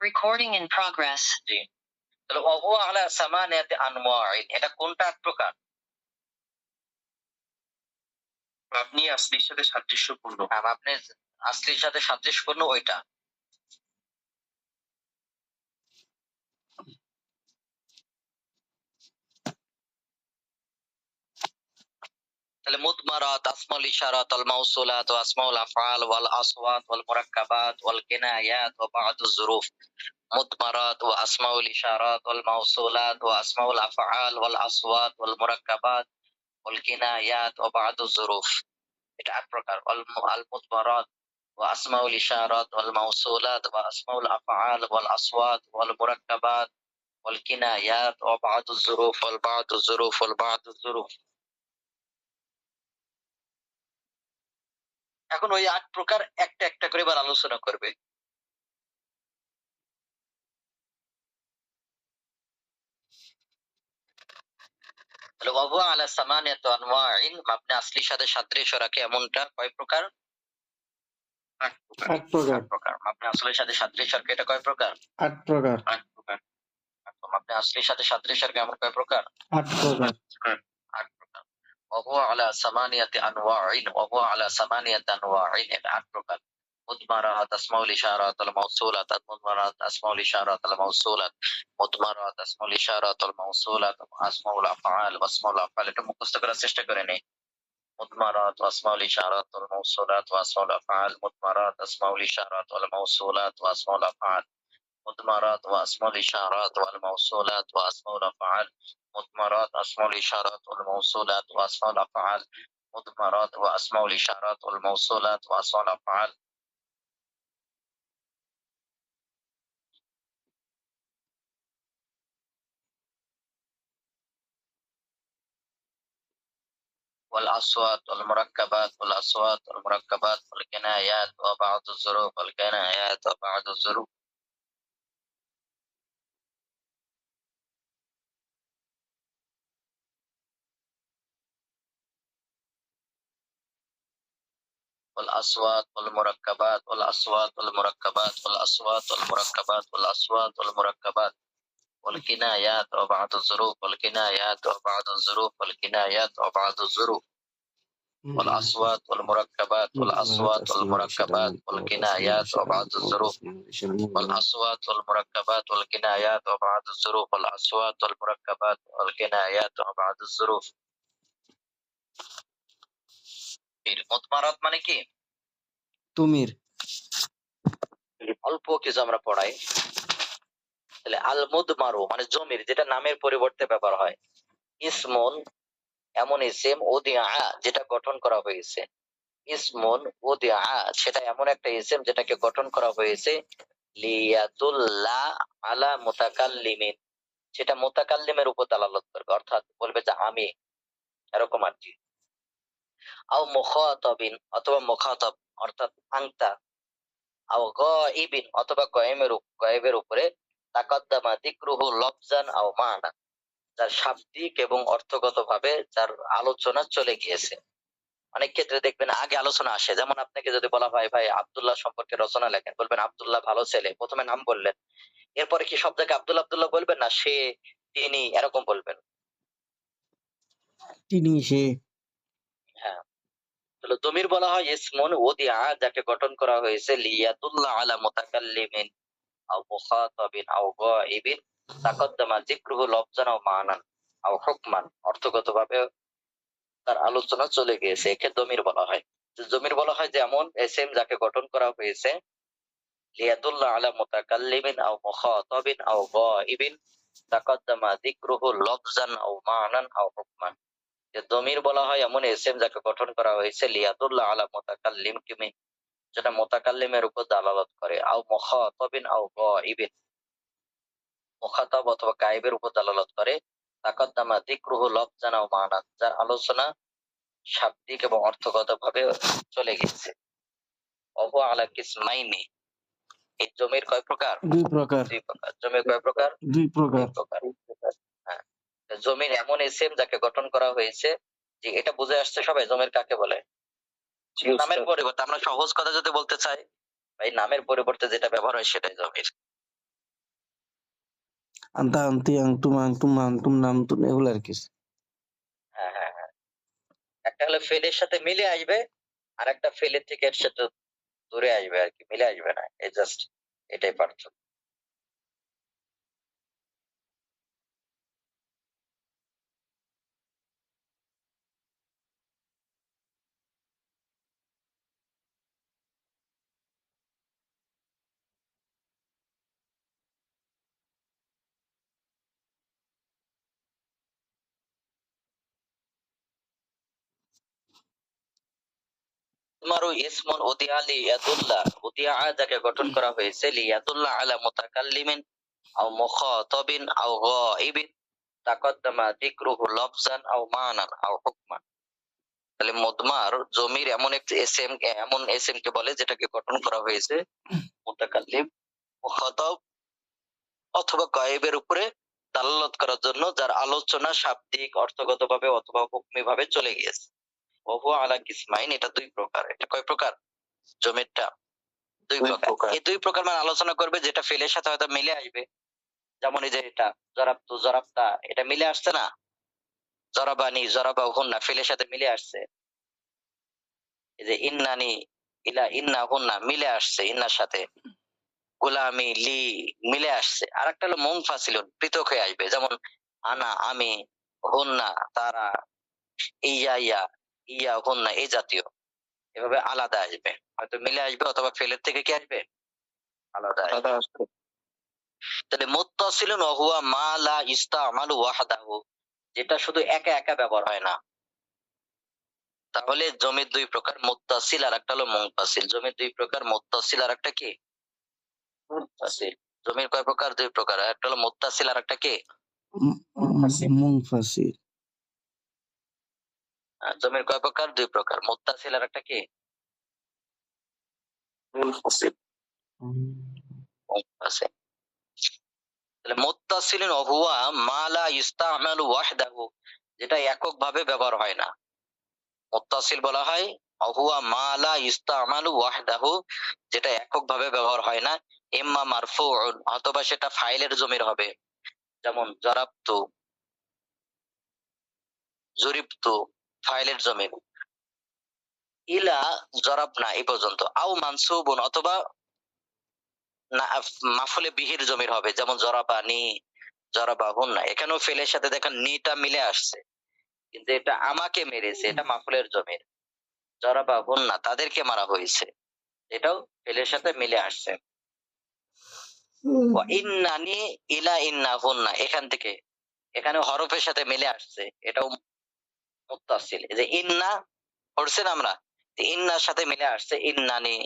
Recording in progress. জি। তাহলে ওহু আলা সামানিয়াতি আনওয়াইন এটা কোনটা এক প্রকার? আপনি আসলির সাথে সাদৃশ্যপূর্ণ। আপনি আসলির সাথে সাদৃশ্যপূর্ণ ওইটা। কিনায়াত ওয়া বা'দু যুরুফ মুদমারাত ওয়া আসমাউল ইশারাত ওয়াল মাউসুলাত ওয়া আসমাউল আফআল ওয়াল আসওয়াত ওয়াল মুরাক্কাবাত ওয়াল কিনায়াত ওয়া বা'দু যুরুফ এটা এক প্রকার আল আল মুদমারাত ওয়া আসমাউল ইশারাত ওয়াল মাউসুলাত ওয়া আসমাউল আফআল ওয়াল আসওয়াত ওয়াল মুরাক্কাবাত এখন ওই আট প্রকার একটা একটা করে এবার আলোচনা করবে। তাহলে আলা সামানিয়াতু আনওয়াইন মাবনি আসলির সাথে সাদৃশ্য রাখে এমনটা কয় প্রকার? আট প্রকার। আট প্রকার। আট প্রকার। মাবনি আসলের সাথে সাদৃশ্য রাখে এটা কয় প্রকার? আট প্রকার। আট প্রকার। মাবনি আসলির সাথে সাদৃশ্য রাখে এমন কয় প্রকার? আট প্রকার। وهو على ثمانية أنواع وهو على ثمانية أنواع এটা আট প্রকার مضمرات أسماء الإشارات الموصولات مضمرات أسماء الإشارات الموصولات مضمرات أسماء الإشارات الموصولات أسماء الأفعال وأسماء الأفعال এটা মুখস্থ করার চেষ্টা করে নেই مضمرات وأسماء الإشارات الموصولات وأسماء الأفعال مضمرات أسماء الإشارات والموصولات وأسماء الأفعال مضمرات وأسماء الإشارات والموصولات وأسماء الأفعال. مضمرات أسماء الإشارات والموصولات وأسماء الأفعال. مضمرات وأسماء الإشارات والموصولات وأسماء الأفعال. والأصوات والمركبات والأصوات والمركبات والكنايات وبعض الظروف والكنايات وبعض الظروف والأصوات والمركبات والأصوات والمركبات والأصوات والمركبات والأصوات والمركبات. والكنايات وبعض الظروف والكنايات وبعض الظروف والكنايات وبعض الظروف. والأصوات والمركبات والأصوات والمركبات والكنايات وبعض الظروف. والأصوات والمركبات والكنايات وبعض الظروف. والأصوات والمركبات والكنايات وبعض الظروف. মুতমারাত মানে কি? তুমির। অল্প কিছু আমরা পড়াই। তাহলে আল মুদমারু মানে জমির যেটা নামের পরিবর্তে ব্যবহার হয়। ইসমুন এমন ইসিম ওদিয়া যেটা গঠন করা হয়েছে। ইসমুন ওদিয়া সেটা এমন একটা ইসিম যেটাকে গঠন করা হয়েছে। লিয়াদুল্লাহ আলা মুতাকাল্লিমিন সেটা মুতাকাল্লিমের উপর দালালত করবে। অর্থাৎ বলবে যে আমি এরকম আর কি। আও মুখাতাবিন অথবা মুখাতাব, অর্থাৎ আংতা আও গাইবিন অথবা গয়েবের উপরে তাকাদ্দামা লফজান আও মানা। যার শাব্দিক এবং অর্থগতভাবে যার আলোচনা চলে গিয়েছে। অনেক ক্ষেত্রে দেখবেন আগে আলোচনা আসে। যেমন আপনাকে যদি বলা হয়, ভাই, আব্দুল্লাহ সম্পর্কে রচনা লেখেন। বলবেন, আব্দুল্লাহ ভালো ছেলে। প্রথমে নাম বললেন। এরপরে কি সব জায়গায় আব্দুল্লাহ বলবেন? না, সে, তিনি, এরকম বলবেন। তিনি, সে দমির বলা হয় ইসমুন ওদিয়া যাকে গঠন করা হয়েছে লিয়াদুল্লাহ আলা মুতাকাল্লিমিন আও মুখাতাবিন আও গাইবিন, তাকদ্দামা যিকরুহু লফজান আও মানান আও হুকমান। অর্থগতভাবে তার আলোচনা চলে গিয়েছে, একে দমির বলা হয়। জমির বলা হয় যেমন এসএম যাকে গঠন করা হয়েছে, লিয়াদুল্লাহ আলা মুতাকাল্লিমিন আও মুখাতাবিন আও গাইবিন, তাকদ্দামা যিকরুহু লফজান আও মানান আও হুকমান। যে দমির বলা হয় এমন এসএম যাকে গঠন করা হয়েছে লিয়াদুল্লাহ আলা মুতাকাল্লিম কিমি যেটা মুতাকাল্লিমের উপর দালালত করে। আও মুখাতাবিন আও গাইবিন। মুখাতাব অথবা গায়েবের উপর দালালত করে। তাকদ্দামা দিকরুহু লফজান আও মানান যার আলোচনা শাব্দিক এবং অর্থগতভাবে চলে গেছে। অহু আলা কিসমাইনি। এই জমির কয় প্রকার? দুই প্রকার। দুই প্রকার। জমির কয় প্রকার? দুই প্রকার। প্রকার। জমির এমন এসএম যাকে গঠন করা হয়েছে যে এটা বুঝে আসছে সবাই জমির কাকে বলে? নামের পরিবর্তে আমরা সহজ কথা যদি বলতে চাই ভাই নামের পরিবর্তে যেটা ব্যবহার হয় সেটাই জমির। আন্তা আন্তি আংতুম আংতুম আংতুম নামতুম এগুলো আর কি। হ্যাঁ হ্যাঁ হ্যাঁ। একটা হলো ফেলের সাথে মিলে আসবে আর একটা ফেলের থেকে সাথে দূরে আসবে আর কি মিলে আসবে না এই জাস্ট এটাই পার্থক্য। তোমারও ইসমুন উদিয়া লিয়াদুল্লাহ উদিয়া গঠন করা হয়েছে, লিয়াদুল্লাহ আলা মুতাকাল্লিমিন আও মুখাতাবিন আও তাকদ্দামা যিকরুহু লফজান আও মানান আও হুকমান। তাহলে জমির এমন একটি এসএম, এমন এসএম কে বলে যেটাকে গঠন করা হয়েছে, মুতাকাল্লিম, মুখাতাব অথবা গায়েবের উপরে দালালত করার জন্য, যার আলোচনা শাব্দিক, অর্থগতভাবে অথবা হুকমি ভাবে চলে গিয়েছে। আলা কিসমাইন এটা দুই প্রকার। এটা কয় প্রকার? জমিরটা। দুই প্রকার। এই দুই প্রকার মানে আলোচনা করবে যেটা ফেলের সাথে হয়তো মিলে আসবে। যেমন এই যে এটা জরাবতু জরাবতা এটা মিলে আসছে না? জরাবানি জরাবা হুন্না ফেলের সাথে মিলে আসছে। এই যে ইন্নানি ইলা ইন্না হুন্না মিলে আসছে ইন্নার সাথে। গোলামি লি মিলে আসছে। আর একটা হলো মুনফাসিলুন পৃথক হয়ে আসবে। যেমন আনা আমি হুন্না তারা ইয়া ইয়া। ইয়া হুন্না এই জাতীয়। এভাবে আলাদা আসবে। হয়তো মিলে আসবে অথবা ফেলের থেকে কি আসবে? আলাদা আসবে। তাহলে মুত্তাসিলুন হুয়া মা লা ইস্তামালু ওয়াহদাহু। যেটা শুধু একা একা ব্যবহার হয় না। তাহলে জমির দুই প্রকার মুত্তাসিল আর একটা হলো মুনফাসিল। জমির দুই প্রকার মুত্তাসিল আর একটা কি? মুনফাসিল। জমির কয় প্রকার? দুই প্রকার। একটা হলো মুত্তাসিল আর একটা কি? আহ, জমির কয় প্রকার? দুই প্রকার। মুত্তাসিল আর একটা কি? মুত্তাসিলুন ওয়া হুয়া মা লা ইস্তামালু ওয়াহদাহু, যেটা এককভাবে ব্যবহার হয় না। মুত্তাসিল বলা হয় অহুয়া মা লা ইস্তামালু ওয়াহদাহু, যেটা এককভাবে ব্যবহার হয় না। ইম্মা মারফুউন, অথবা সেটা ফাইলের জমির হবে। যেমন জরাবতু, জরিবতু ফাইলের জমির ইলা জরাবনা এই পর্যন্ত। আও মানসুবুন অথবা না, মাফুলে বিহির জমির হবে, যেমন জরাবানি জরাবাহুন না এখানেও ফেলের সাথে দেখেন নিটা মিলে আসছে। কিন্তু এটা আমাকে মেরেছে, এটা মাফুলের জমির। জরাবা না তাদেরকে মারা হয়েছে। এটাও ফেলের সাথে মিলে আসছে। ইন্নানি ইলা ইন্না হুন্না এখান থেকে এখানে হরফের সাথে মিলে আসছে। এটাও যে ইন্না পড়ছেন আমরা ইন্নার সাথে মিলে আসছে, ইন্নানি,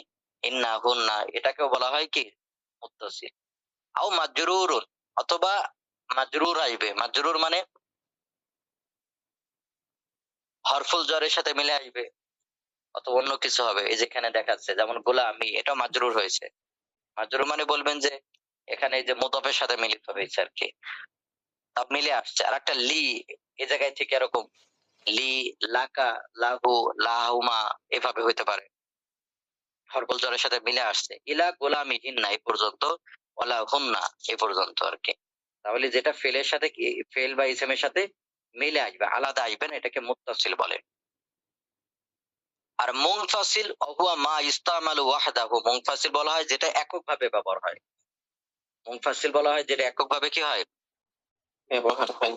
ইন্না হুন্না এটাকেও বলা হয় কি? আও মাজরুরুন, অথবা মাজরুর আসবে, মাজরুর মানে হরফুল জ্বরের সাথে মিলে আসবে, অথবা অন্য কিছু হবে, এই যেখানে দেখাচ্ছে, যেমন গোলামি এটা মাজরুর হয়েছে। মাজরুর মানে বলবেন যে এখানে যে মোদফের সাথে মিলিত হয়েছে আর কি। মিলে আসছে আর একটা লি এই জায়গায় থেকে এরকম। লি, লাকা, লাহু, লাহুমা এভাবে হইতে পারে। হরফুল জ্বরের সাথে মিলে আসছে। ইলা গোলামি হিন্না এই পর্যন্ত ওলা হুন্না এই পর্যন্ত আর কি। তাহলে যেটা ফেলের সাথে কি, ফেল বা ইসেমের সাথে মিলে আসবে, আলাদা আসবে না, এটাকে মুত্তাসিল বলে। আর মুনফাসিল অহুয়া মা ইস্তামালু ওয়াহদাহু, মুনফাসিল বলা হয় যেটা এককভাবে ব্যবহার হয়। মুনফাসিল বলা হয় যেটা এককভাবে কি হয়? ব্যবহার হয়।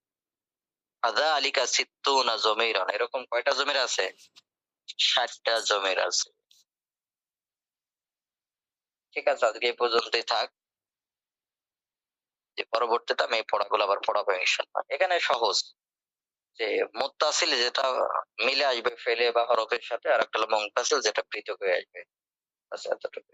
আদা আলিকা সিত্তুনা জমিরন, এরকম কয়টা জমির আছে? ষাটটা জমির আছে। ঠিক আছে, আজকে এই পর্যন্তই থাক। যে পরবর্তীতে আমি এই পড়াগুলো আবার পড়াবো ইনশাল্লাহ এখানে সহজ। যে মুত্তাসিল যেটা মিলে আসবে ফেলে বা হরফের সাথে আর একটা হলো মুনফাসিল যেটা পৃথক হয়ে আসবে। আচ্ছা এতটুকু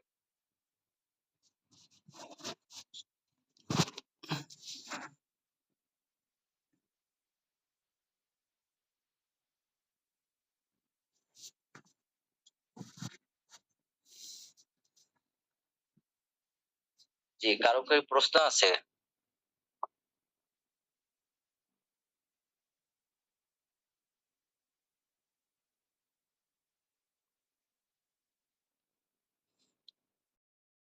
জি কারও কি প্রশ্ন আছে